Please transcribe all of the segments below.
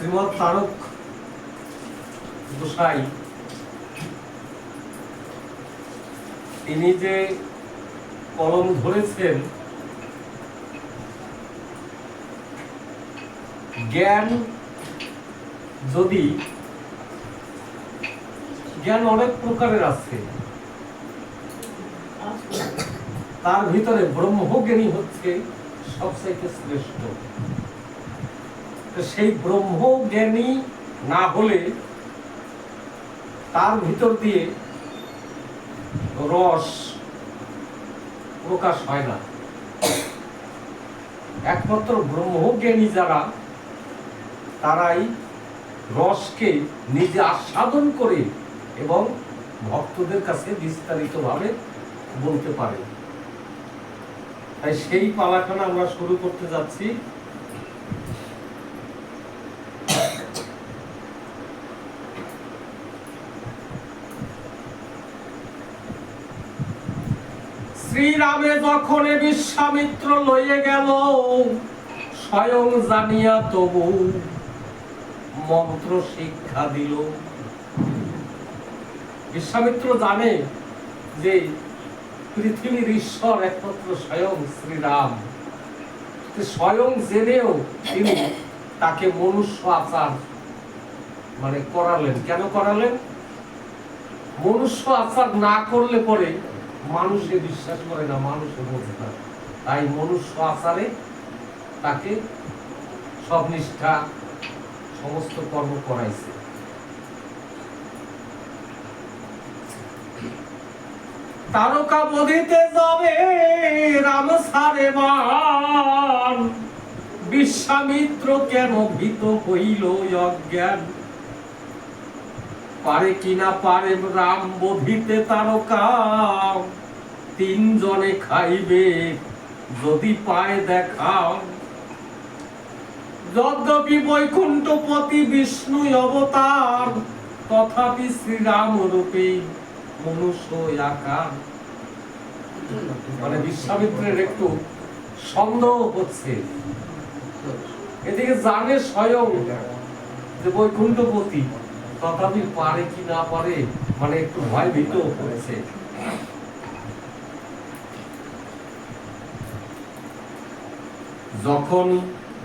শ্রীমৎ তারক গোসাই, তিনি যে কলম ধরেছেন, জ্ঞান যদি, জ্ঞান অনেক প্রকারের আছে। তার ভিতরে ব্রহ্মজ্ঞানী হচ্ছে সবচাইতে শ্রেষ্ঠ। সেই ব্রহ্মজ্ঞানী না হলে তার ভিতর দিয়ে রস প্রকাশ হয় না। একমাত্র ব্রহ্মজ্ঞানী যারা, তারাই রসকে নিজে আস্বাদন করে এবং ভক্তদের কাছে বিস্তারিতভাবে বলতে পারে। তাই সেই পালাখানা আমরা শুরু করতে যাচ্ছি। শ্রীরামে যখন বিশ্বামিত্র লইয়ে গেল, স্বয়ং জানিয়া তবু মন্ত্র শিক্ষা দিল। বিশ্বামিত্র জানে যে পৃথিবীর ঈশ্বর একমাত্র স্বয়ং শ্রীরাম। স্বয়ং জেনেও তিনি তাকে মনুষ্য আচার মানে করালেন। কেন করালেন? মনুষ্য আচার না করলে পরে মানুষে বিশ্বাস করে না মানুষে বোঝে না তাই মনুষ্য আচারে তাকে সব নিষ্ঠা সমস্ত কর্ম করাইছে। তারকা বধিতে যাবে রাম সারে বিশ্বামিত্র কেন ভীত হইল অজ্ঞান? পারে কিনা পারে রাম বধিতে তারকা। তিনজনে খাইবে, যদি পায় দেখা যদ্যপি বৈকুণ্ঠপতি বিষ্ণু অবতার, তথাপি শ্রীরাম রূপে মনুষ্য আকার মানে বিশ্বামিত্রের একটু সন্দেহ হচ্ছে। এদিকে জানে স্বয়ং যে বৈকুণ্ঠপতি। তথাপি পারে কি না পারে মানে একটু ভয় ভীত হয়েছে। যখন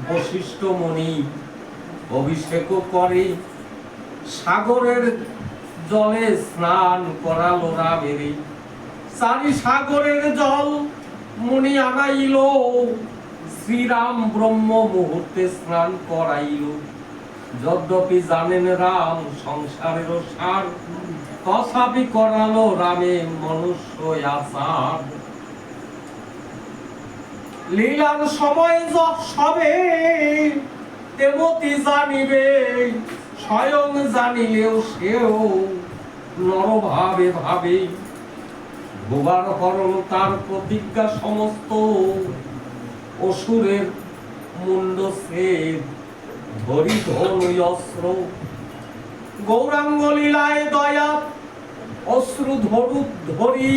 বশিষ্ঠ মণি অভিষেক করে, সাগরের জলে স্নান করালো রামেরে চারি সাগরের জল মুনি আনাইল শ্রীরাম ব্রহ্ম মুহূর্তে স্নান করাইল। যদ্যপি জানেন রাম সংসারের সার। তথাপি করালো রামে মনুষ্য আচার। লীলার সময় য- সবে, দেবতী জানিবে, স্বয়ং জানিলেও সেও নরভাবে ভাবে। ভোগার হরণ তার প্রতিজ্ঞা সমস্ত, অসুরের মুন্ড সেদ। ধরি ধনু অস্ত্র গৌরাঙ্গ লীলায় দয়া অশ্রু ধরু ধরি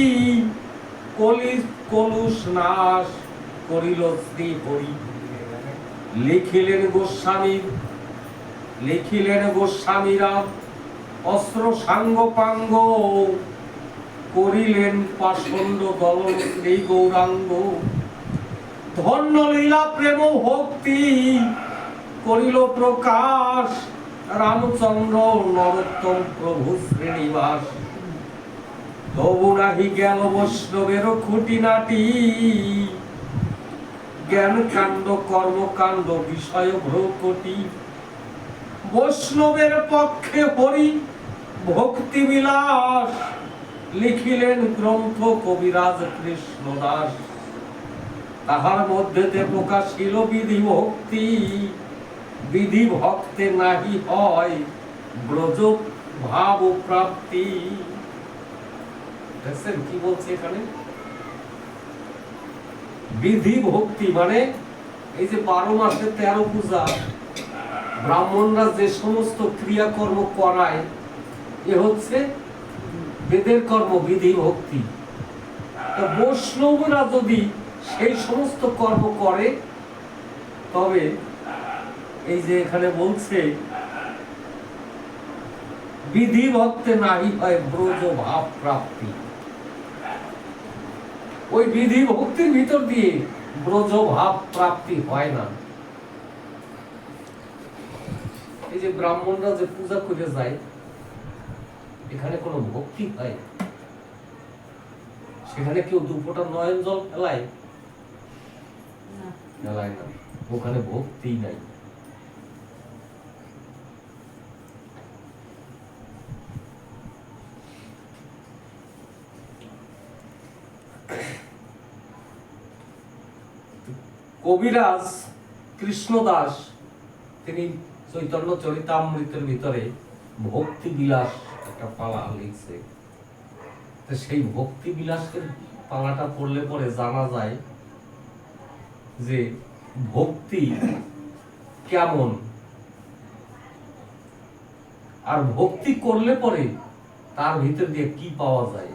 কলি কলুষ নাশ করিল শ্রী হরি লিখিলেন গোস্বামী, লিখিলেন গোস্বামীরা অস্ত্র সাঙ্গ পাঙ্গ করিলেন পাষণ্ড দলন শ্রী গৌরাঙ্গ ধন্য লীলা প্রেম ভক্তি করিল প্রকাশ। রামচন্দ্র নরোত্তম প্রভু শ্রীনিবাস তবু নাহি গেল বৈষ্ণবের খুঁটিনাটি। জ্ঞান কাণ্ড কর্মকাণ্ড, বিষয় ভ্রকটি। বৈষ্ণবের পক্ষে হরি ভক্তি বিলাস লিখিলেন গ্রন্থ কবিরাজ কৃষ্ণ দাস তাহার মধ্যেতে প্রকাশিল বিধি ভক্তি বিধি ভক্তে নাহি হয় ব্রজ ভাব প্রাপ্তি দেখছেন কি বলছে এখানে? বিধি ভক্তি মানে এই যে বারো মাসে তেরো পূজা, ব্রাহ্মণরা যে সমস্ত ক্রিয়াকর্ম করায়, এ হচ্ছে বেদের কর্ম বিধি ভক্তি বৈষ্ণবরা যদি সেই সমস্ত কর্ম করে, তবে এই যে এখানে বলছে বিধি ভক্তে নাহি হয় ব্রজ ভাব প্রাপ্তি। ওই বিধি ভক্তির ভিতর দিয়ে ব্রজ ভাব প্রাপ্তি হয় না। এই যে ব্রাহ্মণরা যে পূজা করে যায় এখানে কোনো ভক্তি হয় সেখানে কেউ দুপোটা নয়ন জল ফেলায় ফেলায় না। ওখানে ভক্তি নাই। কবিরাজ কৃষ্ণদাস, তিনি চৈতন্য চরিতামৃতের ভিতরে ভক্তি বিলাস একটা পালা লিখছে। তো সেই ভক্তি বিলাসের পালাটা পড়লে পরে জানা যায় যে ভক্তি কেমন? আর ভক্তি করলে পরে তার ভিতর দিয়ে কি পাওয়া যায়?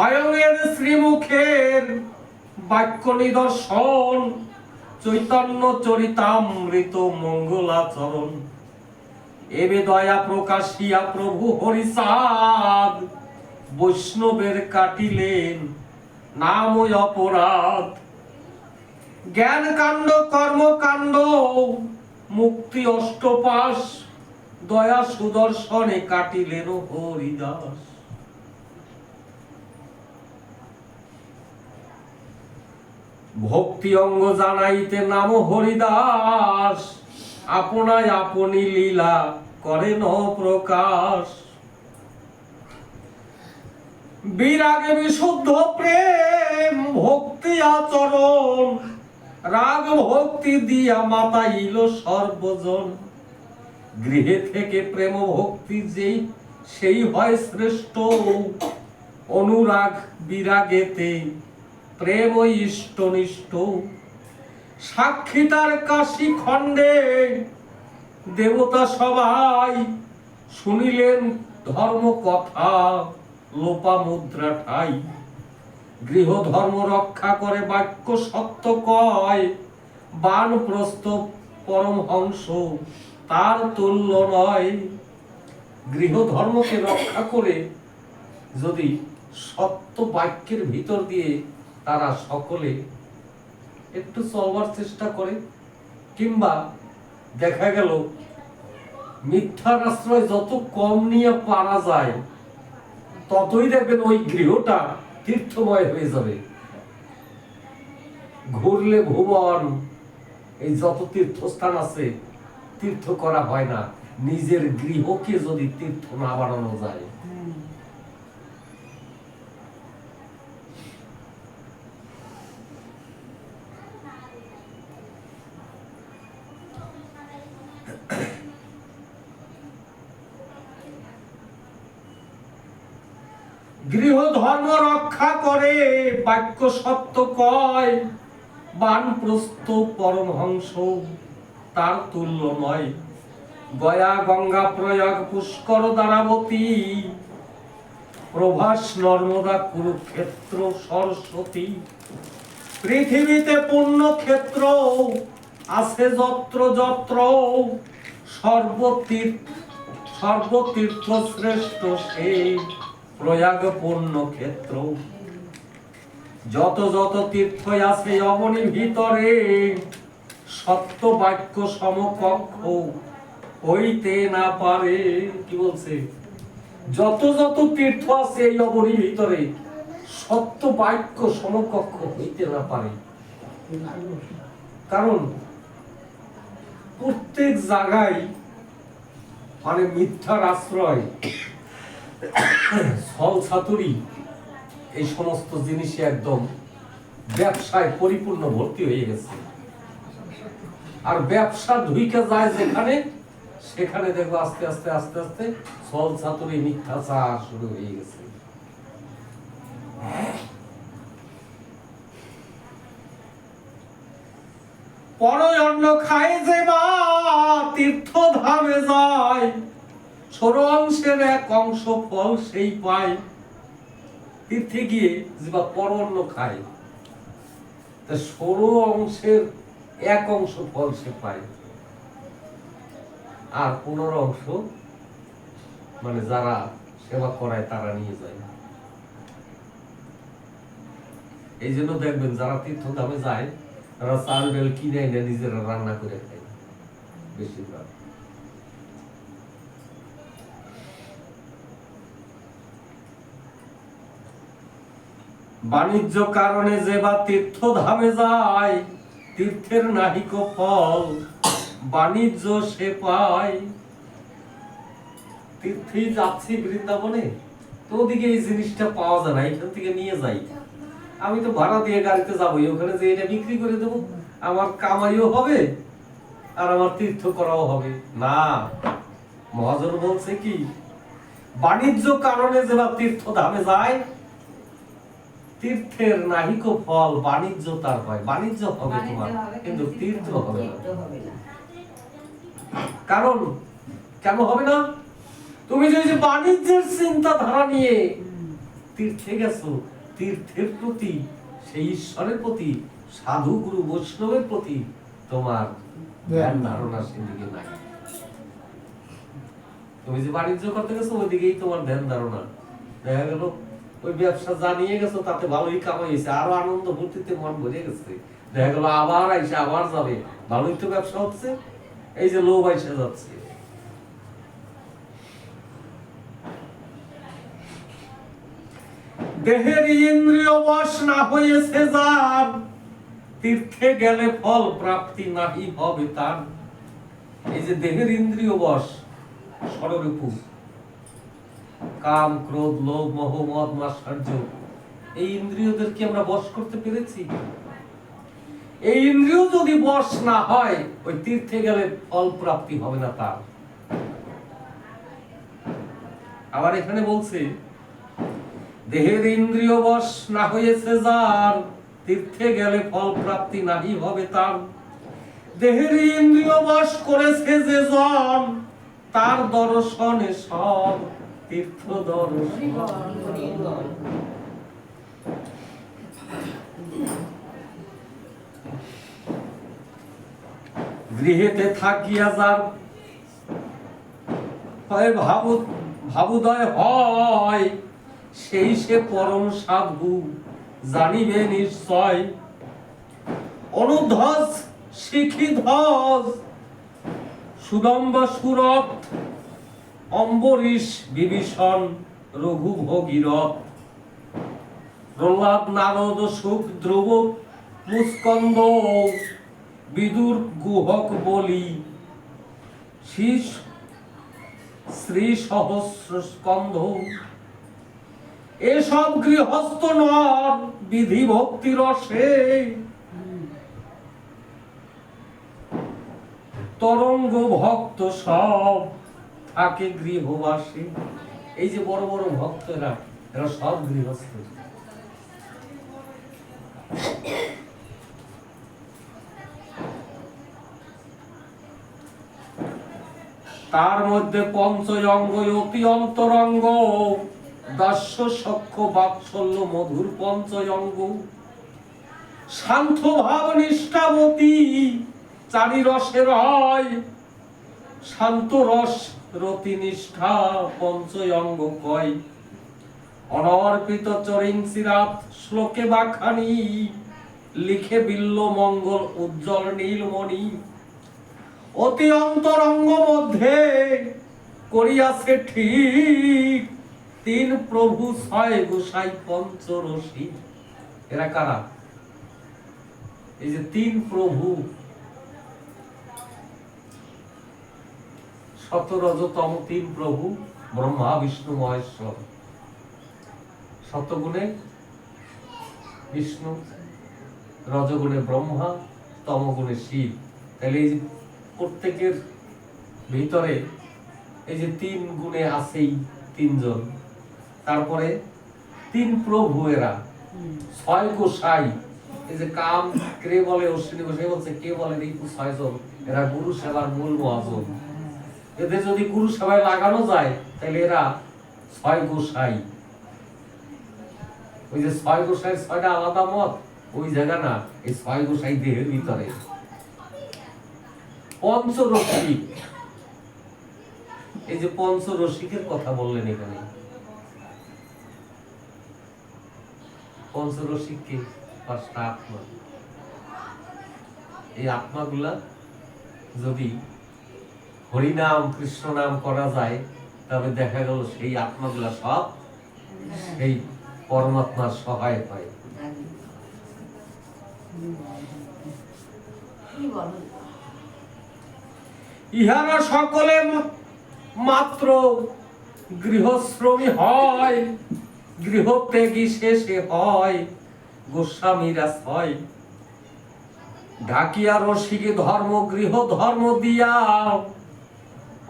স্বয়ংের শ্রীমুখের বাক্য নিদর্শন, চৈতন্য চরিতামৃত মঙ্গলাচরণ। এবে দয়া প্রকাশিয়া প্রভু হরিসাদ, বৈষ্ণবের কাটিলেন নাম অপরাধ। জ্ঞান কাণ্ড কর্মকাণ্ড, মুক্তি অষ্টপাশ, দয়া সুদর্শনে কাটিলেন হরিদাস। ভক্তি অঙ্গ জানাইতে নাম হরিদাস। আপনায় আপনি লীলা করেন প্রকাশ বিরাগে বিশুদ্ধ প্রেম, ভক্তি আচরণ, রাগ ভক্তি দিয়া মাতাইল সর্বজন। গৃহে থেকে প্রেম ভক্তি যেই, সেই হয় শ্রেষ্ঠ। অনুরাগ বিরাগেতে প্রেম ইষ্টনিষ্ঠ সাক্ষী তার কাশি খণ্ডে দেবতা সবাই শুনিলেন ধর্ম কথা লোপা মুদ্রা ঠাই। গৃহ ধর্ম রক্ষা করে বাক্য সত্য কয় বান প্রস্ত পরমহংস তার তুল্য নয়। গৃহ ধর্মকে রক্ষা করে যদি সত্য বাক্যের ভিতর দিয়ে তারা সকলে একটু চলবার চেষ্টা করে, কিংবা দেখা গেল মিথ্যার আশ্রয় যত কম নিয়ে পারা যায়, ততই দেখবেন ওই গৃহটা তীর্থময় হয়ে যাবে। ঘুরলে ভুবন, এই যত তীর্থস্থান আছে, তীর্থ করা হয় না। নিজের গৃহকে যদি তীর্থ না বানানো যায় গৃহ ধর্ম রক্ষা করে, বাক্য সত্য কয়। বানপ্রস্থ পরমহংস, তার তুল্য নয় গয়া গঙ্গা প্রয়াগ পুষ্কর দ্বারাবতী। প্রভাস নর্মদা কুরুক্ষেত্র সরস্বতী। পৃথিবীতে পূর্ণ ক্ষেত্র, আছে যত্র যত্র। সর্বতীর্থ সর্বতীর্থ শ্রেষ্ঠ সেই প্রয়াগ ক্ষেত্র যত যত তীর্থ আছে অবনি ভিতরে সত্য বাক্য সমকক্ষ হইতে না পারে। কি বলছে? যত যত তীর্থ আছে এই অবনি ভিতরে সত্য বাক্য সমকক্ষ হইতে না পারে। কারণ প্রত্যেক জায়গায় মানে মিথ্যার আশ্রয় ছল ছাতুরি এই সমস্ত জিনিসে একদম ব্যবসায় পরিপূর্ণ ভর্তি হয়ে গেছে। আর ব্যবসা ঢুইকে যায় যেখানে, সেখানে দেখব আস্তে আস্তে আস্তে আস্তে ছল ছাতুরি মিথ্যাচার শুরু হয়ে গেছে। পরয়ন্ন খায় যে বা তীর্থ ধামে যায়। ছোট অংশের এক অংশ ফল সেই পায়। তীর্থে গিয়ে বা পরন্ন খায়। তা ষোলো অংশের এক অংশ ফল সে পায়। আর পনেরো অংশ মানে যারা সেবা করায় তারা নিয়ে যায়। এই জন্য দেখবেন যারা তীর্থধামে যায়, তারা চাল ডাল কিনে এনে নিজেরা রান্না করে খায়, বেশিরভাগ। বাণিজ্য কারণে যে বা তীর্থধামে যায়, তীর্থের নাহিক ফল, বাণিজ্য সে পায়। তীর্থে যাচ্ছি বৃন্দাবনে, তো ওদিকে এই জিনিসটা পাওয়া যায় না, এখান থেকে নিয়ে যাই। আমি তো ভাড়া দিয়ে গাড়িতে যাবোই, ওখানে যে এটা বিক্রি করে দেবো, আমার কামাইও হবে, আর আমার তীর্থ করাও হবে। না, মহাজন বলছে কি, বাণিজ্য কারণে যে বা তীর্থ ধামে যায় তীর্থের নাহিক ফল বাণিজ্য তার হয়। বাণিজ্য হবে তোমার কিন্তু তীর্থ হবে না। কারণ কেন হবে না? তুমি যে যে বাণিজ্যের চিন্তাধারা নিয়ে তীর্থে গেছো তীর্থের প্রতি সেই ঈশ্বরের প্রতি সাধু গুরু বৈষ্ণবের প্রতি তোমার জ্ঞান ধারণা সেদিকে নাই। তুমি যে বাণিজ্য করতে গেছো ওইদিকেই তোমার ধ্যান ধারণা। দেখা গেল ওই ব্যবসা জানিয়ে গেছো তাতে ভালোই কামাই হয়েছে। আরও আনন্দ ফুর্তিতে মন ভরে গেছে। দেখা গেল আবার আইসে, আবার যাবে। ভালোই তো ব্যবসা হচ্ছে। এই যে লোভ আইসে যাচ্ছে। দেহের ইন্দ্রিয় বশ না হয়েছে যার, তীর্থে গেলে ফল প্রাপ্তি নাহি হবে তার। এই যে দেহের ইন্দ্রিয় বশ ষড়রূপু কাম, ক্রোধ, লোভ, মোহ, মদ মাশ্চর্য এই ইন্দ্রিয়দেরকে আমরা বশ করতে পেরেছি? এই ইন্দ্রিয় যদি বশ না হয়, ওই তীর্থে গেলে ফল প্রাপ্তি হবে না তার। আবার এখানে বলছে, দেহের ইন্দ্রিয় বশ না হয়েছে যার, তীর্থে গেলে ফল প্রাপ্তি নাহি হবে তার। দেহের ইন্দ্রিয় বশ করেছে যে জন, তার দর্শনে সব তীর্থ গৃহেতে থাকিয়া যার ভাবু ভাবুদয় হয়, সেই সে পরম সাধু জানিবে নিশ্চয়। অনুধ্বজ, শিখি ধ্বজ, সুদম্ব সুরত অম্বরীশ বিভীষণ রঘু ভগীরথ প্রহ্লাদ নারদ সুখ ধ্রুব মুস্কন্দ বিদুর গুহক বলি। শীষ শ্রী সহস্র স্কন্ধ এসব গৃহস্থ নর বিধি ভক্তি রসে তরঙ্গ ভক্ত সব। থাকে গৃহবাসী। এই যে বড় বড় ভক্তরা, এরা সব গৃহস্থ। তার মধ্যে পঞ্চয়ঙ্গ অতি অন্তরঙ্গ, দাস্য সক্ষ বাৎসল্য, মধুর পঞ্চয়ঙ্গ শান্ত ভাব নিষ্ঠাবতী চারি রসের হয়। শান্ত রস রতি নিষ্ঠা পঞ্চয়ঙ্গ কয় অনর্পিত চরিং সিরাত শ্লোকে বাখানি, লিখে বিল্ল মঙ্গল উজ্জ্বল নীলমণি। অতি অন্তরঙ্গ মধ্যে করিয়াছে ঠিক তিন প্রভু ছয় গোসাই পঞ্চরসী এরা কারা? এই যে তিন প্রভু শতরজতম তিন প্রভু ব্রহ্মা বিষ্ণু মহেশ্বর। শতগুণে বিষ্ণু রজগুণে ব্রহ্মা তমগুণে শিব। তাহলে এই যে প্রত্যেকের ভিতরে এই যে তিন গুণে আছেই তিনজন তারপরে তিন প্রভু এরা। ছয় গোসাই এই যে কাম কে বলে অশ্বিনী গোসাই বলছে কে বলে এই ছয়জন? এরা গুরু সেবার মূল মহাজন। এদের যদি গুরু সেবায় লাগানো যায়, তাহলে এরা ছয় গোসাই। ওই যে ছয় গোসাই, ছয়টা আলাদা মত, ওই জায়গা না, এই ছয় গোসাই দেহের ভিতরে। পঞ্চরসিক। এই যে পঞ্চরসিকের কথা বললেন এখানে। পঞ্চরসিক কে? পাঁচটা আত্মা। এই আত্মাগুলা যদি হরিনাম কৃষ্ণ নাম করা যায়, তবে দেখা গেল সেই আত্মাগুলা সব সেই পরমাত্মার সহায় বলো ইহারা সকলে মাত্র গৃহশ্রমী হয়, গৃহত্যাগী শেষে হয়, গোস্বামীরা হয় ঢাকিয়া রসিকে ধর্ম, গৃহ ধর্ম দিয়া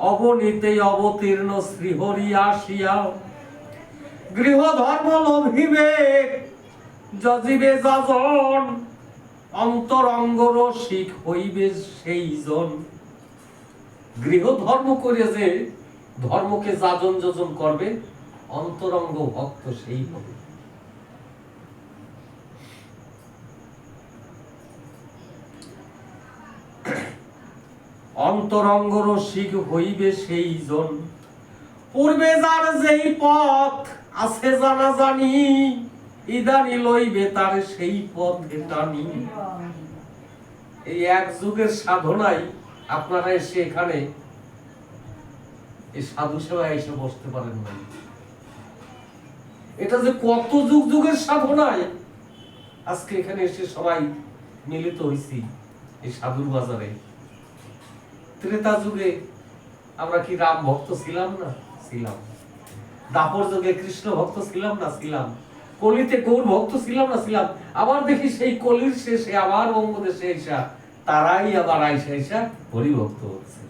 অবনীতে অবতীর্ণ শ্রীহরি আসিয়া গৃহ ধর্ম লভিবে, যজিবে যাজন অন্তরঙ্গ রসিক হইবে সেই জন গৃহ ধর্ম করে যে ধর্মকে যাজন যোজন করবে, অন্তরঙ্গ ভক্ত সেই হবে। অন্তরঙ্গ রসিক হইবে সেই জন পূর্বে যার যেই পথ আছে জানা জানি ইদানি লইবে তার সেই পথে টানি। এই এক যুগের সাধনায় আপনারা এসে এখানে এই সাধু সেবায় এসে বসতে পারেন না এটা যে কত যুগ যুগের সাধনায় আজকে এখানে এসে সবাই মিলিত হয়েছি এই সাধুর বাজারে। ত্রেতা যুগে আমরা কি রাম ভক্ত ছিলাম না? ছিলাম। দাপর যুগে কৃষ্ণ ভক্ত ছিলাম না? ছিলাম। কলিতে গৌর ভক্ত ছিলাম না? ছিলাম। আবার দেখি সেই কলির শেষে, আবার বঙ্গদেশে এসা তারাই আবার আইসা আইসা হরি ভক্ত হচ্ছে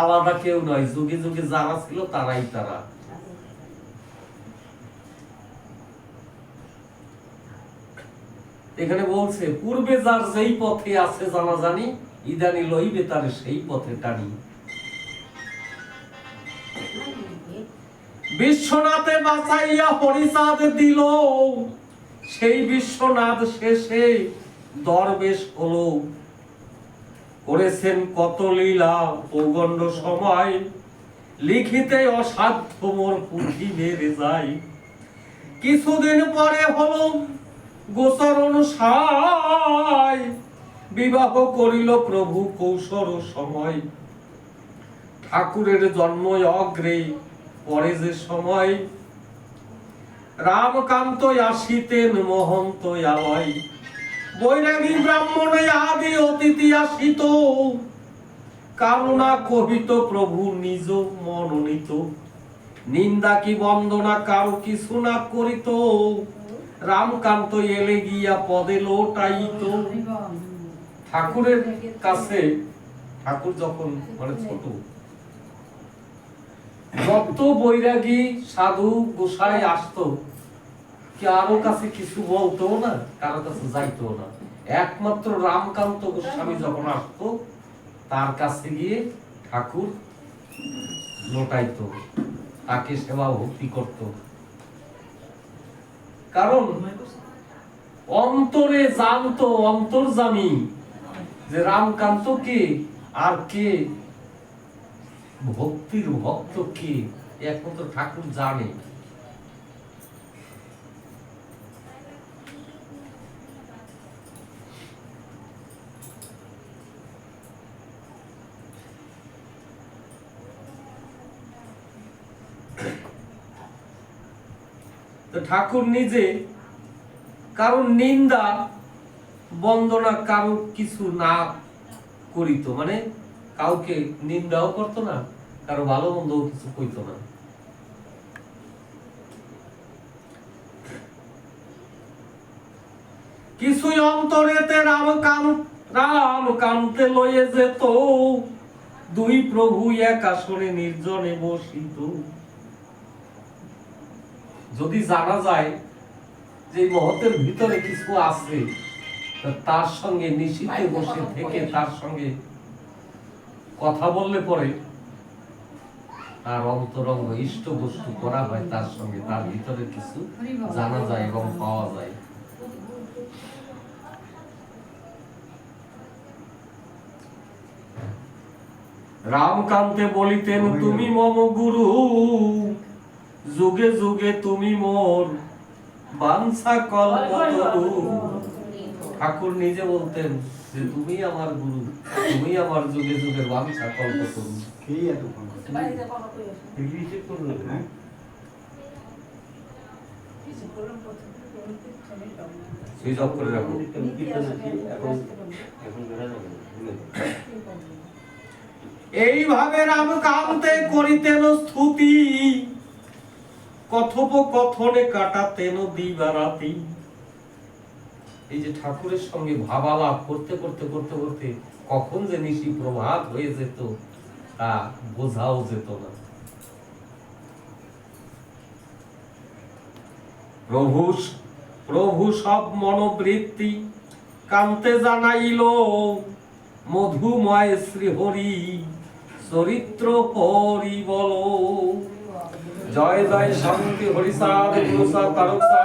আলাদা কেউ নয়, যুগে যুগে যারা ছিল তারাই তারা। এখানে বলছে, পূর্বে যার যেই পথে আছে জানা জানি ইদানি লইবে তার সেই পথে টানি। বিশ্বনাথে বাঁচাইয়া হরিচাঁদ দিল। সেই বিশ্বনাথ শেষে দরবেশ হলো। করেছেন কত লীলা পৌগণ্ড সময়। লিখিতে অসাধ্য মোর পুঁথি মেরে যায়। কিছুদিন পরে হলো গোচর অনুসায় বিবাহ করিল প্রভু কৌশল সময়। ঠাকুরের জন্ম অগ্রে, পরে যে সময়। রামকান্ত আসিতেন মহন্ত বৈরাগী ব্রাহ্মণ আদি অতিথি আসিত। কারণা কহিত প্রভু নিজ মনোনীত। নিন্দা কি বন্দনা কারও কিছু না করিত। রামকান্ত এলে গিয়া পদে লোটাইত। ঠাকুরের কাছে ঠাকুর যখন মানে ছোট, যত বৈরাগী সাধু গোসাই আসতো, কারও কাছে কিছু বলতো না, কারও কাছে যাইতো না। একমাত্র রামকান্ত গোস্বামী যখন আসতো, তার কাছে গিয়ে ঠাকুর লোটাইতো, তাকে সেবা ভক্তি করত। কারণ অন্তরে জানতো অন্তর্জামী। যে রামকান্ত কে? আর কে? ভক্তির ভক্ত কে? একমাত্র ঠাকুর জানে। ঠাকুর নিজে, কারণ নিন্দা বন্দনা কারও কিছু না করিত মানে কাউকে নিন্দাও করতো না, কারও ভালো মন্দও কিছু কইতো না। কিছুই অন্তরেতে রাম কাম, রাম কান্তে লয়ে যেত। দুই প্রভু এক আসনে নির্জনে বসিত। যদি জানা যায় যে মহতের ভিতরে কিছু আছে তার সঙ্গে নিশীথে বসে থেকে তার সঙ্গে কথা বললে পরে তার অন্তরঙ্গ ইষ্ট বস্তু করা হয় তার সঙ্গে তার ভিতরে কিছু জানা যায় এবং পাওয়া যায়। রামকান্তে বলিতেন তুমি মম গুরু যুগে যুগে তুমি মোর বাংসা কল্পতরু ঠাকুর নিজে বলতেন যে তুমি আমার গুরু তুমি আমার যুগে যুগের বাঞ্ছা কল্পতরু এই এত ফোন করছে? রিসিভ করল হ্যাঁ? সুইচ অফ করে রাখো। এখন এখন বেড়া এইভাবে রামকান্তে করিতেন স্তুতি। কথোপকথনে কাটাতেন দিবারাতি। এই যে ঠাকুরের সঙ্গে ভাবালাপ করতে করতে করতে করতে কখন যে নিশি প্রভাত হয়ে যেত, তা বোঝাও যেত না। প্রভু প্রভু সব মনোবৃত্তি কান্তে জানাইল, মধুময় শ্রীহরি চরিত্র পরিবল। জয় জয় শান্তি গুরুসাদ তারকসাদ